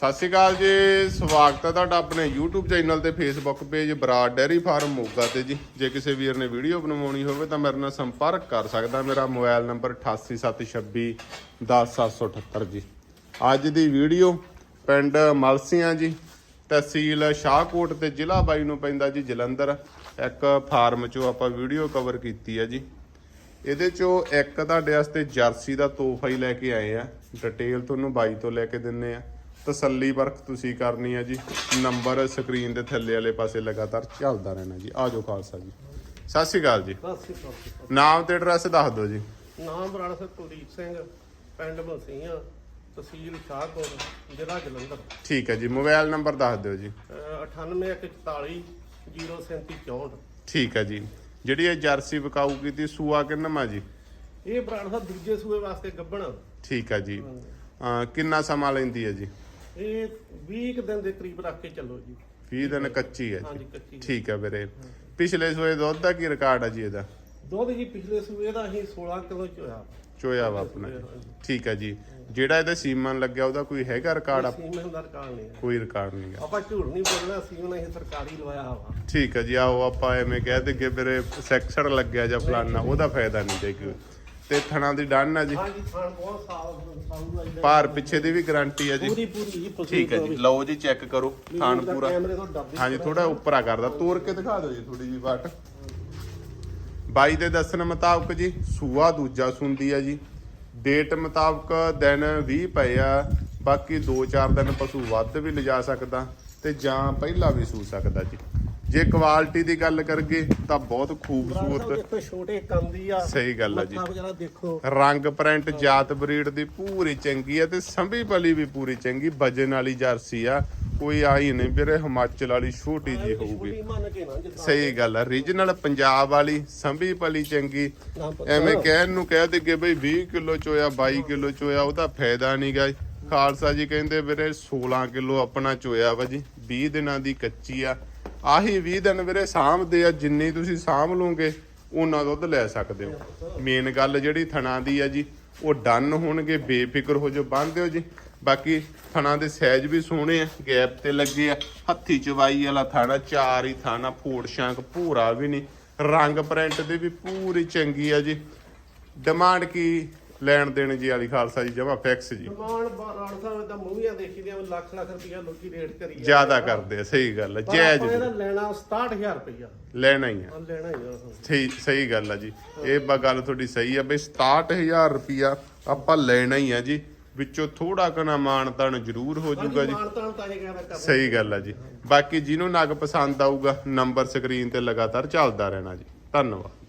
ਸਤਿ ਸ਼੍ਰੀ ਅਕਾਲ ਜੀ, ਸਵਾਗਤ ਹੈ ਤੁਹਾਡਾ ਆਪਣੇ YouTube ਚੈਨਲ ਤੇ Facebook page Brar dairy farm Moga ਤੇ ਜੀ। ਜੇ ਕਿਸੇ ਵੀਰ ਨੇ ਵੀਡੀਓ ਬਣਵਾਉਣੀ ਹੋਵੇ ਤਾਂ ਮੇਰੇ ਨਾਲ ਸੰਪਰਕ ਕਰ ਸਕਦਾ ਮੇਰਾ ਮੋਬਾਈਲ ਨੰਬਰ 8876 10778 ਜੀ। ਅੱਜ ਦੀ ਵੀਡੀਓ ਪਿੰਡ ਮਲਸੀਆਂ ਜੀ, ਤਹਿਸੀਲ ਸ਼ਾਹਕੋਟ ਤੇ ਜ਼ਿਲ੍ਹਾ ਬਾਈ ਨੂੰ ਪੈਂਦਾ ਜੀ, ਜਲੰਧਰ। ਇੱਕ ਫਾਰਮ ਚੋਂ ਆਪਾਂ ਵੀਡੀਓ ਕਵਰ ਕੀਤੀ ਹੈ ਜੀ। ਇਹਦੇ ਚੋਂ ਇੱਕ ਤੁਹਾਡੇ ਵਾਸਤੇ ਜਰਸੀ ਦਾ ਤੋਹਫਾ ਹੀ ਲੈ ਕੇ ਆਏ ਆ। ਡਿਟੇਲ ਤੁਹਾਨੂੰ ਬਾਈ ਤੋਂ ਲੈ ਕੇ ਦਿੰਨੇ ਆ। ਤਸੱਲੀ ਵਰਕ ਤੁਸੀਂ ਕਰਨੀ ਆ ਜੀ। ਨੰਬਰ ਸਕਰੀਨ ਦੇ ਥੱਲੇ ਵਾਲੇ ਪਾਸੇ ਲਗਾਤਾਰ ਚੱਲਦਾ ਰਹਿਣਾ ਜੀ। ਆਜੋ ਖਾਲਸਾ ਜੀ। ਸਤਿ ਸ਼੍ਰੀ ਅਕਾਲ ਜੀ। ਬਸ। ਨਾਮ ਤੇ ਐਡਰੈਸ ਦੱਸ ਦਿਓ ਜੀ। ਨਾਮ ਬਰਾੜ ਸਿੰਘ ਕੁਲਦੀਪ ਸਿੰਘ ਪਿੰਡ ਮਸੀਆਂ ਤਹਿਸੀਲ ਸ਼ਾਹਕੋਟ ਜ਼ਿਲ੍ਹਾ ਜਲੰਧਰ। ਠੀਕ ਹੈ ਜੀ ਮੋਬਾਈਲ ਨੰਬਰ ਦੱਸ ਦਿਓ ਜੀ। ਅਹ 9814 03764 ਠੀਕ ਹੈ ਜੀ। ਜਿਹੜੀ ਇਹ ਜਰਸੀ ਵਿਕਾਊ ਕੀਤੀ ਸੂਆ ਕਿੰਨਮਾ ਜੀ? ਇਹ ਬਰਾੜ ਸਾਹਿਬ ਦੂਜੇ ਸੂਏ ਵਾਸਤੇ ਗੱਬਣ। ਠੀਕ ਹੈ ਜੀ। ਅਹ ਕਿੰਨਾ ਸਮਾਂ ਲੈਂਦੀ ਹੈ ਜੀ? ਇਹ 20 ਕੁ ਦਿਨ ਦੇ ਕਰੀਬ ਰੱਖ ਕੇ ਚੱਲੋ ਜੀ। 20 ਦਿਨ ਕੱਚੀ ਹੈ ਹਾਂਜੀ ਜੀ ਕੱਚੀ ਠੀਕ ਹੈ ਵੀਰੇ। ਪਿਛਲੇ ਸੂਏ ਦੁੱਧ ਦਾ ਕੀ ਰਿਕਾਰਡ ਹੈ ਜੀ ਇਹਦਾ? ਦੁੱਧ ਜੀ ਪਿਛਲੇ ਸੂਏ ਦਾ ਅਸੀਂ 16 ਕਿਲੋ ਚੋਇਆ। ਚੋਇਆ ਵਾ ਆਪਣਾ। ਠੀਕ ਹੈ ਜੀ। ਜਿਹੜਾ ਇਹਦਾ ਸੀਮਨ ਲੱਗਿਆ ਉਹਦਾ ਕੋਈ ਹੈਗਾ ਰਿਕਾਰਡ? ਆਪ- ਸੀਮਨ ਦਾ ਰਿਕਾਰਡ ਨਹੀਂ ਹੈ। ਕੋਈ ਰਿਕਾਰਡ ਨਹੀਂ ਗਾ ਆਪਾਂ ਝੂਠ ਨਹੀਂ ਬੋਲਣਾ ਸੀਮਨ ਅਸੀਂ ਸਰਕਾਰੀ ਲਵਾਇਆ ਵਾ। ਠੀਕ ਹੈ ਜੀ ਆਓ ਆਪਾਂ ਐਵੇਂ ਕਹਿ ਦੇ ਕਿ ਵੀਰੇ ਸੈਕਸ਼ਨ ਲੱਗਿਆ ਜਾਂ ਫਲਾਨਾ ਉਹਦਾ ਫਾਇਦਾ ਨਹੀਂ ਦੇ ਕੋਈ ਤੇ ਥਣਾ ਦੀ ਡਨ ਹੈ ਜੀ। ਹਾਂਜੀ ਖਾਣ ਬਹੁਤ ਸਾਲ ਸਾਊਗਾ ਜੀ ਭਾਰ ਪਿੱਛੇ ਦੀ ਵੀ ਗਾਰੰਟੀ ਹੈ ਜੀ। ਪੂਰੀ ਪੂਰੀ ਜੀ ਪਸੰਦ ਠੀਕ ਹੈ ਜੀ। ਲਓ ਜੀ ਚੈੱਕ ਕਰੋ ਥਾਣ ਪੂਰਾ। ਕੈਮਰੇ ਤੋਂ ਡਰਦੇ ਹਾਂਜੀ ਥੋੜਾ ਉੱਪਰਾ ਕਰਦਾ। ਤੋੜ ਕੇ ਦਿਖਾ ਦਿਓ ਜੀ ਥੋੜੀ ਜੀ ਵਾਟ। ਬਾਈ ਦੇ ਦੱਸਣ ਮੁਤਾਬਕ ਜੀ ਸੂਆ ਦੂਜਾ ਸੁੰਦੀ ਆ ਜੀ। ਡੇਟ ਮੁਤਾਬਕ ਦਿਨ 20 ਪਏ ਆ। ਬਾਕੀ 2-4 ਦਿਨ ਪਸ਼ੂ ਵੱਧ ਵੀ ਲਿਜਾ ਸਕਦਾ ਤੇ ਜਾਂ ਪਹਿਲਾਂ ਵੀ ਸੂ ਸਕਦਾ ਜੀ। ਜੇ ਕੁਆਲਿਟੀ ਦੀ ਗੱਲ ਕਰਗੇ ਤਾਂ ਬਹੁਤ ਖੂਬਸੂਰਤ ਦੇਖੋ ਛੋਟੇ ਕੰਦੀ ਆ। ਸਹੀ ਗੱਲ ਆ ਜੀ। ਦੇਖੋ। ਰੰਗ ਪ੍ਰਿੰਟ ਜਾਤ ਬਰੀਡ ਦੀ ਪੂਰੀ ਚੰਗੀ ਆ ਤੇ ਸੰਭੀ ਪਲੀ ਵੀ ਪੂਰੀ ਚੰਗੀ ਵਜਨ ਵਾਲੀ ਜਰਸੀ ਆ। ਕੋਈ ਆਈ ਨਹੀਂ ਵੀਰੇ ਹਿਮਾਚਲ ਵਾਲੀ ਛੋਟੀ ਜੀ ਹੋਊਗੀ ਛੋਟੀ ਮੰਨ ਕੇ ਨਾ ਜਿੱਦਾਂ ਸਹੀ ਗੱਲ ਆ ਰੀਜਨਲ ਪੰਜਾਬ ਵਾਲੀ ਸੰਭੀ ਪਲੀ ਚੰਗੀ। ਐਵੇਂ ਕਹਿਣ ਨੂੰ ਕਹਿ ਦੇ ਕਿ ਬਈ 20 ਕਿਲੋ ਚੋਇਆ 22 ਕਿਲੋ ਚੋਇਆ ਉਹਦਾ ਫਾਇਦਾ ਨਹੀਂ ਗਾ ਖਾਲਸਾ ਜੀ ਕਹਿੰਦੇ ਵੀਰੇ 16 ਕਿਲੋ ਆਪਣਾ ਚੋਇਆ ਵਾ ਜੀ 20 ਦਿਨਾਂ ਦੀ ਕੱਚੀ ਆ। ਆਹੀ 20 ਦਿਨ ਵੀਰੇ ਸਾਂਭਦੇ ਆ, ਜਿੰਨੀ ਤੁਸੀਂ ਸਾਂਭ ਲਓਗੇ, ਉਹਨਾਂ ਦੁੱਧ ਲੈ ਸਕਦੇ ਹੋ। ਮੇਨ ਗੱਲ ਜਿਹੜੀ ਥਣਾ ਦੀ ਆ ਜੀ, ਉਹ ਡਨ ਹੋਣਗੇ, ਬੇਫਿਕਰ ਹੋ ਜੋ ਬੰਨ੍ਹ ਹੋ ਜੀ। ਬਾਕੀ ਥਣਾ ਦੇ ਸਾਈਜ਼ ਵੀ ਸੋਹਣੇ ਆ, ਗੈਪ ਤੇ ਲੱਗੇ ਆ। ਹੱਥੀ ਚਵਾਈ ਵਾਲਾ ਥਾਣਾ, ਚਾਰ ਹੀ ਥਾਣਾ ਫੋੜ ਸ਼ਾਂਕ ਭੂਰਾ ਵੀ ਨਹੀਂ। ਰੰਗ ਪ੍ਰਿੰਟ ਦੀ ਵੀ ਪੂਰੀ ਚੰਗੀ ਆ ਜੀ। ਡਿਮਾਂਡ ਕੀ ਲੈਣ ਦੇਣ ਜੀ ਵਾਲੀ ਖਾਲਸਾ ਜੀ ਜਮਾ ਫਿਕਸ ਜੀ। ਮਾਨ ਬਾਰਾੜ ਸਾਹਿਬ ਦਾ ਮੂਵੀਆਂ ਦੇਖੀ ਦੀਆਂ ਲੱਖ ਲੱਖ ਰੁਪਇਆ ਲੋਕੀ ਰੇਟ ਕਰੀ ਜਾਂਦੇ ਜ਼ਿਆਦਾ। ਕਰਦੇ ਆ ਸਹੀ ਗੱਲ ਆ ਜਾਇਜ਼ ਆਪਾਂ ਵੀ। ਇਹਦਾ ਲੈਣਾ 67000 ਰੁਪਇਆ ਲੈਣਾ ਹੀ ਆ। ਆ ਲੈਣਾ ਹੀ ਆ ਹੁਣ। ਸਹੀ ਸਹੀ ਗੱਲ ਆ ਜੀ। ਇਹ ਬ ਗੱਲ ਤੁਹਾਡੀ ਸਹੀ ਆ ਬਈ 67000 ਰੁਪਿਆ ਆਪਾਂ ਲੈਣਾ ਹੀ ਆ ਜੀ। ਵਿੱਚੋਂ ਥੋੜਾ ਕਨਾ ਮਾਨਤਨ ਜ਼ਰੂਰ ਹੋ ਜਾਊਗਾ ਜੀ। ਮਾਨ ਤਾਨ ਤਾਂ ਇਹ ਕਹਿੰਦਾ ਕਰਨਾ ਸਹੀ ਗੱਲ ਆ ਜੀ। ਬਾਕੀ ਜਿਹਨੂੰ ਨਗ ਪਸੰਦ ਆਊਗਾ ਨੰਬਰ ਸਕਰੀਨ ਤੇ ਲਗਾਤਾਰ ਚੱਲਦਾ ਰਹਿਣਾ ਜੀ। ਧੰਨਵਾਦ।